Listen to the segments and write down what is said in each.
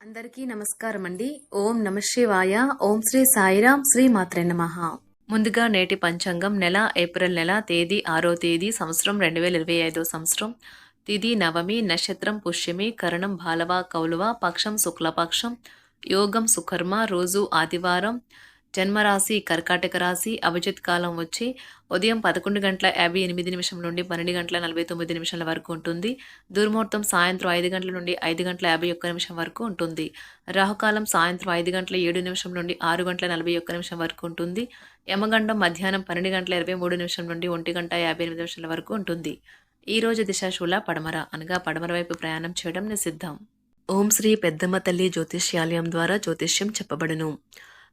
అందరికీ నమస్కారం అండి ఓం నమ శివాయ. ఓం శ్రీ సాయిరాం. శ్రీ మాత్రే నమ. ముందుగా నేటి పంచాంగం నెల ఏప్రిల్ నెల తేదీ ఆరో తేదీ సంవత్సరం రెండు వేల ఇరవై ఐదో సంవత్సరం. తిది నవమి నక్షత్రం పుష్యమి కరణం బాలవ కౌలువ పక్షం శుక్లపక్షం యోగం సుకర్మ రోజు ఆదివారం జన్మరాశి కర్కాటక రాశి అభిజిత్ కాలం వచ్చి ఉదయం పదకొండు గంటల యాభై ఎనిమిది నిమిషం నుండి పన్నెండు గంటల నలభై తొమ్మిది నిమిషాల వరకు ఉంటుంది. దుర్ముహూర్తం సాయంత్రం ఐదు గంటల నుండి ఐదు గంటల యాభై ఒక్క నిమిషం వరకు ఉంటుంది. రాహుకాలం సాయంత్రం ఐదు గంటల ఏడు నిమిషం నుండి ఆరు గంటల నలభై ఒక్క నిమిషం వరకు ఉంటుంది. యమగండం మధ్యాహ్నం పన్నెండు గంటల ఇరవై మూడు నిమిషం నుండి ఒంటి గంట యాభై ఎనిమిది నిమిషాల వరకు ఉంటుంది. ఈ రోజు దిశాశూల పడమర అనగా పడమర వైపు ప్రయాణం చేయడం నిషిద్ధం. ఓం శ్రీ పెద్దమ్మ తల్లి జ్యోతిష్యాలయం ద్వారా జ్యోతిష్యం చెప్పబడును.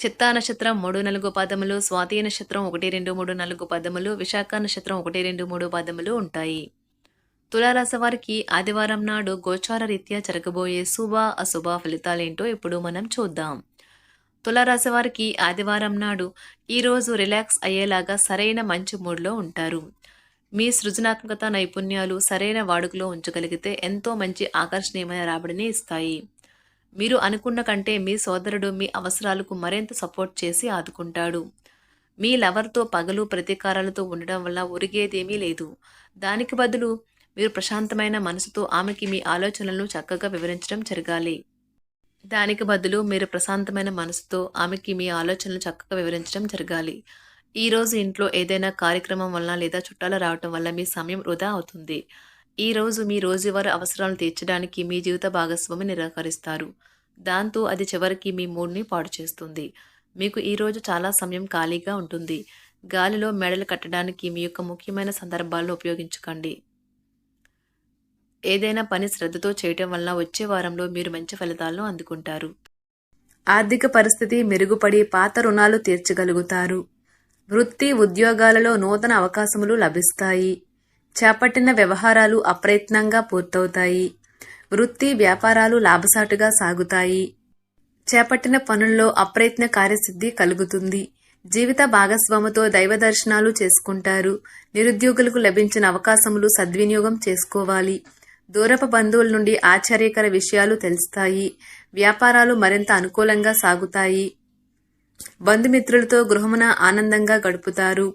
చిత్తా నక్షత్రం మూడు నాలుగు పదములు స్వాతి నక్షత్రం ఒకటి రెండు మూడు నాలుగు పదములు విశాఖ నక్షత్రం ఒకటి రెండు మూడు పదములు ఉంటాయి. తులారాశి వారికి ఆదివారం నాడు గోచార రీత్యా జరగబోయే శుభ అశుభ ఫలితాలేంటో ఇప్పుడు మనం చూద్దాం. తులారాశి వారికి ఆదివారం నాడు ఈరోజు రిలాక్స్ అయ్యేలాగా సరైన మంచి మూడ్లో ఉంటారు. మీ సృజనాత్మకత నైపుణ్యాలు సరైన వాడుకలో ఉంచగలిగితే ఎంతో మంచి ఆకర్షణీయమైన రాబడిని ఇస్తాయి. మీరు అనుకున్న కంటే మీ సోదరుడు మీ అవసరాలకు మరింత సపోర్ట్ చేసి ఆదుకుంటాడు. మీ లవర్తో పగలు ప్రతీకారాలతో ఉండడం వల్ల ఒరిగేదేమీ లేదు. దానికి బదులు మీరు ప్రశాంతమైన మనసుతో ఆమెకి మీ ఆలోచనలను చక్కగా వివరించడం జరగాలి. దానికి బదులు మీరు ప్రశాంతమైన మనసుతో ఆమెకి మీ ఆలోచనలు చక్కగా వివరించడం జరగాలి. ఈరోజు ఇంట్లో ఏదైనా కార్యక్రమం వలన లేదా చుట్టాలు రావటం వల్ల మీ సమయం వృధా అవుతుంది. ఈ రోజు మీ రోజువారీ అవసరాలను తీర్చడానికి మీ జీవిత భాగస్వామి నిరాకరిస్తారు. దాంతో అది చివరికి మీ మూడ్ని పాడు చేస్తుంది. మీకు ఈరోజు చాలా సమయం ఖాళీగా ఉంటుంది. గాలిలో మెడలు కట్టడానికి మీ యొక్క ముఖ్యమైన సందర్భాలను ఉపయోగించుకోండి. ఏదైనా పని శ్రద్ధతో చేయటం వల్ల వచ్చే వారంలో మీరు మంచి ఫలితాలను అందుకుంటారు. ఆర్థిక పరిస్థితి మెరుగుపడి పాత రుణాలు తీర్చగలుగుతారు. వృత్తి ఉద్యోగాలలో నూతన అవకాశములు లభిస్తాయి. చేపట్టిన వ్యవహారాలు అప్రయత్నంగా పూర్తవుతాయి. వృత్తి వ్యాపారాలు లాభసాటుగా సాగుతాయి. చేపట్టిన పనుల్లో అప్రయత్న కార్యసిద్ధి కలుగుతుంది. జీవిత భాగస్వామితో దైవ దర్శనాలు చేసుకుంటారు. నిరుద్యోగులకు లభించిన అవకాశములు సద్వినియోగం చేసుకోవాలి. దూరపు బంధువుల నుండి ఆశ్చర్యకర విషయాలు తెలుస్తాయి. వ్యాపారాలు మరింత అనుకూలంగా సాగుతాయి. బంధుమిత్రులతో గృహమున ఆనందంగా గడుపుతారు.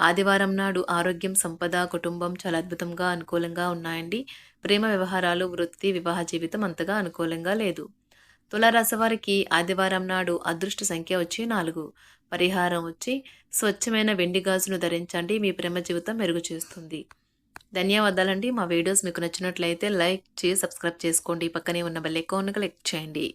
ఆదివారం నాడు ఆరోగ్యం సంపద కుటుంబం చాలా అద్భుతంగా అనుకూలంగా ఉన్నాయండి. ప్రేమ వ్యవహారాలు వృత్తి వివాహ జీవితం అంతగా అనుకూలంగా లేదు. తులారాశి వారికి ఆదివారం నాడు అదృష్ట సంఖ్య వచ్చి నాలుగు. పరిహారం వచ్చి స్వచ్ఛమైన వెండి గాజును ధరించండి మీ ప్రేమ జీవితం మెరుగు చేస్తుంది. ధన్యవాదాలండి. మా వీడియోస్ మీకు నచ్చినట్లయితే లైక్ చేసి సబ్స్క్రైబ్ చేసుకోండి. పక్కనే ఉన్న బెల్ ఐకాన్ క్లిక్ చేయండి.